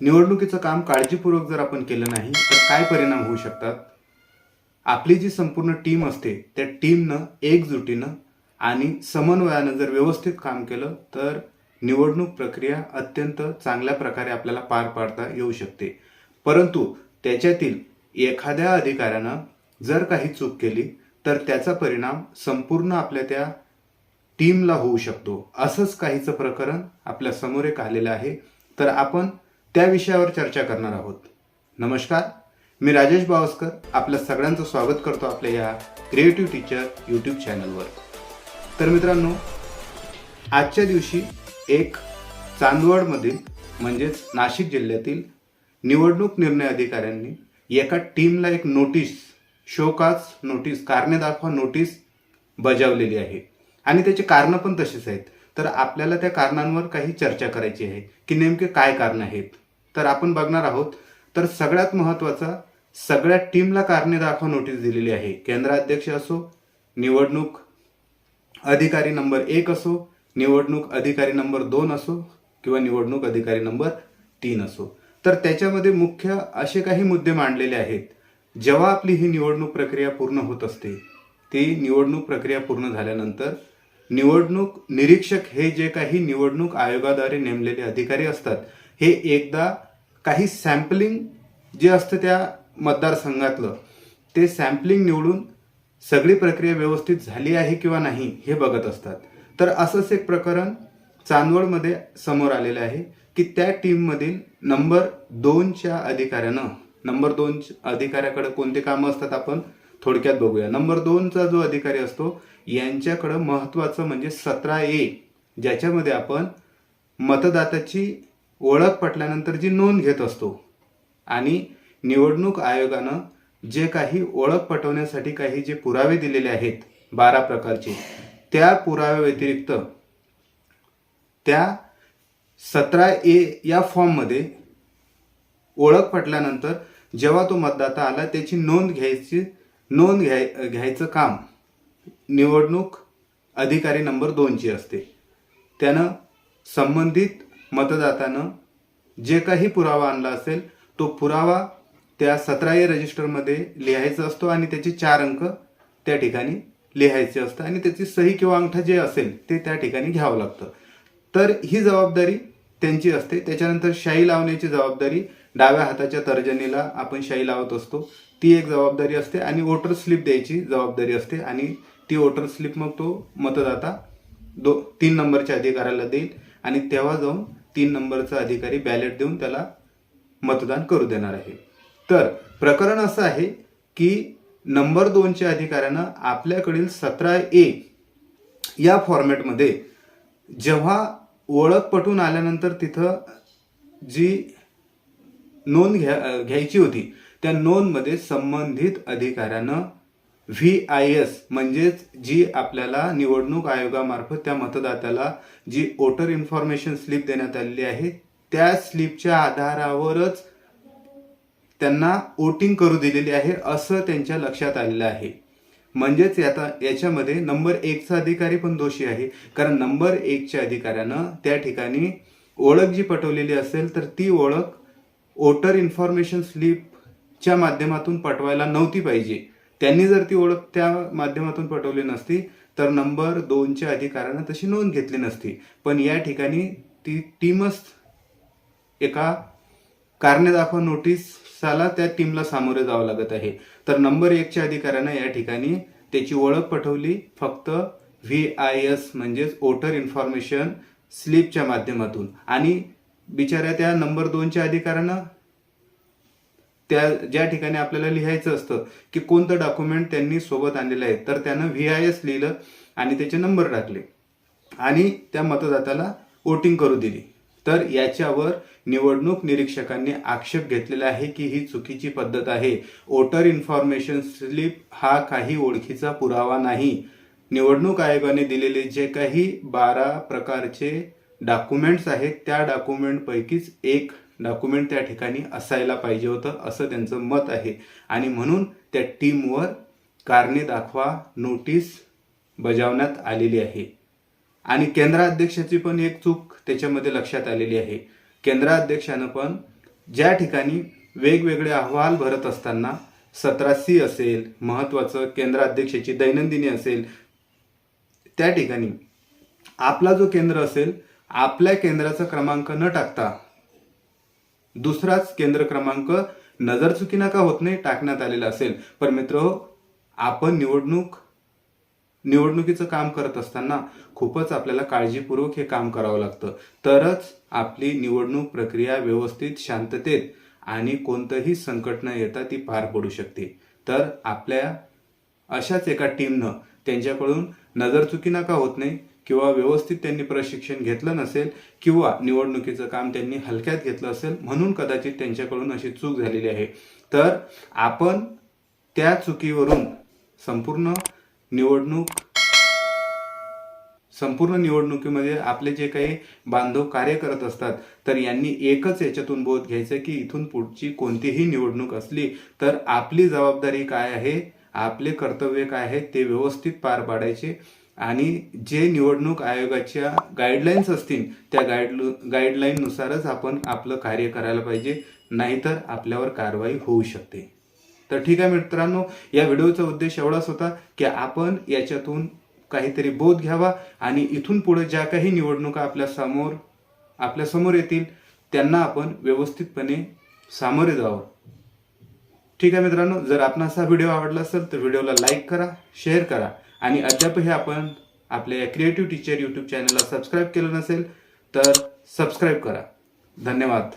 निवडणुकीचं काम काळजीपूर्वक जर आपण केलं नाही तर काय परिणाम होऊ शकतात? आपली जी संपूर्ण टीम असते त्या टीमनं एकजुटीनं आणि समन्वयानं जर व्यवस्थित काम केलं तर निवडणूक प्रक्रिया अत्यंत चांगल्या प्रकारे आपल्याला पार पाडता येऊ शकते. परंतु त्याच्यातील एखाद्या अधिकाऱ्यानं जर काही चूक केली तर त्याचा परिणाम संपूर्ण आपल्या त्या टीमला होऊ शकतो. असंच काहीचं प्रकरण आपल्यासमोर एक आलेलं आहे. तर आपण त्या विषयावर चर्चा करणार आहोत. नमस्कार मी राजेश बावस्कर आपल्या सगळ्यांचं स्वागत करतो आपल्या या क्रिएटिव्ह टीचर यूट्यूब चॅनलवर तर मित्रांनो आजच्या दिवशी एक चांदवडमधील म्हणजेच नाशिक जिल्ह्यातील निवडणूक निर्णय अधिकाऱ्यांनी एका टीमला एक नोटीस शोकाज नोटीस कारणे दाखवा नोटीस बजावलेली आहे. आणि त्याचे कारणं पण तशीच आहेत. तर आपल्याला त्या कारणांवर काही चर्चा करायची आहे की नेमके काय कारण आहेत? तर आपण बघणार आहोत. तर सगळ्यात महत्त्वाचा सगळ्या टीमला कारणे दाखवा नोटीस दिलेली आहे. केंद्राध्यक्ष असो निवडणूक अधिकारी नंबर एक असो निवडणूक अधिकारी नंबर दोन असो किंवा निवडणूक अधिकारी नंबर तीन असो. तर त्याच्यामध्ये मुख्य असे काही मुद्दे मांडलेले आहेत. जेव्हा आपली ही निवडणूक प्रक्रिया पूर्ण होत असते ती निवडणूक प्रक्रिया पूर्ण झाल्यानंतर निवडणूक निरीक्षक हे जे काही निवडणूक आयोगाद्वारे नेमलेले अधिकारी असतात हे एकदा काही सॅम्पलिंग जे असतं त्या मतदारसंघातलं ते सॅम्पलिंग निवडून सगळी प्रक्रिया व्यवस्थित झाली आहे किंवा नाही हे बघत असतात. तर असंच एक प्रकरण चांदवडमध्ये समोर आलेलं आहे की त्या टीममधील नंबर दोनच्या अधिकाऱ्यानं नंबर दोन अधिकाऱ्याकडे कोणते कामं असतात आपण थोडक्यात बघूया. नंबर दोनचा जो अधिकारी असतो यांच्याकडं महत्त्वाचं म्हणजे सतरा ए ज्याच्यामध्ये आपण मतदाताची ओळख पटल्यानंतर जी नोंद घेत असतो आणि निवडणूक आयोगानं जे काही ओळख पटवण्यासाठी काही जे पुरावे दिलेले आहेत बारा प्रकारचे त्या पुराव्याव्यतिरिक्त त्या सतरा ए या फॉर्ममध्ये ओळख पटल्यानंतर जेव्हा तो मतदाता आला त्याची नोंद घ्यायची नोंद घ्याय घ्यायचं काम निवडणूक अधिकारी नंबर दोनची असते. त्यानं संबंधित मतदातानं जे काही पुरावा आणला असेल तो पुरावा त्या सतरा ए रजिस्टरमध्ये लिहायचा असतो आणि त्याचे चार अंक त्या ठिकाणी लिहायचे असतं आणि त्याची सही किंवा अंगठा जे असेल ते त्या ठिकाणी घ्यावं लागतं. तर ही जबाबदारी त्यांची असते. त्याच्यानंतर शाई लावण्याची जबाबदारी डाव्या हाताच्या तर्जनीला आपण शाई लावत असतो. ती एक जबाबदारी असते आणि वोटर स्लिप द्यायची जबाबदारी असते आणि ती वोटर स्लिप मग तो मतदाता दो तीन नंबरच्या अधिकाऱ्याला देईल आणि तेव्हा जाऊन तीन नंबरचा अधिकारी बॅलेट देऊन त्याला मतदान करू देणार आहे. तर प्रकरण असं आहे की नंबर दोनच्या अधिकाऱ्यानं आपल्याकडील सतरा ए या फॉर्मॅटमध्ये जेव्हा ओळख पटून आल्यानंतर तिथं जी नोंद घ्या घ्यायची होती त्या नोंदमध्ये संबंधित अधिकाऱ्यानं व्ही आय एस म्हणजेच जी आपल्याला निवडणूक आयोगामार्फत त्या मतदात्याला जी वोटर इन्फॉर्मेशन स्लिप देण्यात आलेली आहे त्या स्लिपच्या आधारावरच त्यांना वोटिंग करू दिलेली आहे असं त्यांच्या लक्षात आलेलं आहे. म्हणजेच आता याच्यामध्ये नंबर एकचा अधिकारी पण दोषी आहे. कारण नंबर एकच्या अधिकाऱ्यानं त्या ठिकाणी ओळख जी पटवलेली असेल तर ती ओळख वोटर इन्फॉर्मेशन स्लिपच्या माध्यमातून पटवायला नव्हती पाहिजे. त्यांनी जर ती ओळख त्या माध्यमातून पटवली नसती तर नंबर दोनच्या अधिकाऱ्यानं तशी नोंद घेतली नसती. पण या ठिकाणी ती टीमच एका कारणे दाखवा नोटीसाला त्या टीमला सामोरे जावं लागत आहे. तर नंबर एकच्या अधिकाऱ्यानं या ठिकाणी त्याची ओळख पटवली. फक्त व्ही आय एस म्हणजेच वोटर इन्फॉर्मेशन स्लिपच्या माध्यमातून. आणि बिचाऱ्या त्या नंबर दोनच्या अधिकाऱ्यानं त्या ज्या ठिकाणी आपल्याला लिहायचं असतं की कोणतं डॉक्युमेंट त्यांनी सोबत आणलेलं आहे. तर त्यानं व्ही आय एस लिहिलं आणि त्याचे नंबर टाकले. आणि त्या मतदात्याला वोटिंग करू दिली. तर याच्यावर निवडणूक निरीक्षकांनी आक्षेप घेतलेला आहे की ही चुकीची पद्धत आहे. वोटर इन्फॉर्मेशन स्लिप हा काही ओळखीचा पुरावा नाही. निवडणूक आयोगाने दिलेले जे काही बारा प्रकारचे डॉक्युमेंट्स आहेत त्या डॉक्युमेंटपैकीच एक डॉक्युमेंट त्या ठिकाणी असायला पाहिजे होतं असं त्यांचं मत आहे. आणि म्हणून त्या टीमवर कारणे दाखवा नोटीस बजावण्यात आलेली आहे. आणि केंद्राध्यक्षाची पण एक चूक त्याच्यामध्ये लक्षात आलेली आहे. केंद्राध्यक्षानं पण ज्या ठिकाणी वेगवेगळे अहवाल भरत असताना सतरा सी असेल महत्त्वाचं केंद्राध्यक्षाची दैनंदिनी असेल त्या ठिकाणी आपला जो केंद्र असेल आपल्या केंद्राचा क्रमांक न टाकता दुसराच केंद्र क्रमांक नजर चुकीना का होत नाही टाकण्यात आलेला असेल. पण मित्र आपण निवडणूक निवडणुकीचं काम करत असताना खूपच आपल्याला काळजीपूर्वक हे काम करावं लागतं. तरच आपली निवडणूक प्रक्रिया व्यवस्थित शांततेत आणि कोणतंही संकट न येता ती पार पडू शकते. तर आपल्या अशाच एका टीमनं त्यांच्याकडून नजर चुकीना नका होत नाही किंवा व्यवस्थित त्यांनी प्रशिक्षण घेतलं नसेल किंवा निवडणुकीचं काम त्यांनी हलक्यात घेतलं असेल म्हणून कदाचित त्यांच्याकडून अशी चूक झालेली आहे. तर आपण त्या चुकीवरून संपूर्ण निवडणूक संपूर्ण निवडणुकीमध्ये आपले जे काही बांधव कार्य करत असतात तर यांनी एकच याच्यातून बोध घ्यायचं की इथून पुढची कोणतीही निवडणूक असली तर आपली जबाबदारी काय आहे आपले कर्तव्य काय आहे ते व्यवस्थित पार पाडायचे. आणि जे निवडणूक आयोगाच्या गाईडलाईन्स असतील त्या गाईड गाईडलाईननुसारच आपण आपलं कार्य करायला पाहिजे नाहीतर आपल्यावर कारवाई होऊ शकते. तर ठीक आहे मित्रांनो या व्हिडिओचा उद्देश एवढाच होता की आपण याच्यातून काहीतरी बोध घ्यावा आणि इथून पुढे ज्या काही निवडणुका आपल्यासमोर आपल्यासमोर येतील त्यांना आपण व्यवस्थितपणे सामोरे जावं. ठीक आहे मित्रांनो जर आपणास हा व्हिडिओ आवडला असेल तर व्हिडिओला लाईक करा शेअर करा. आणि अद्याप हे आपण आपल्या क्रिएटिव्ह टीचर यूट्यूब चॅनलला सबस्क्राईब केलं नसेल तर सबस्क्राईब करा. धन्यवाद.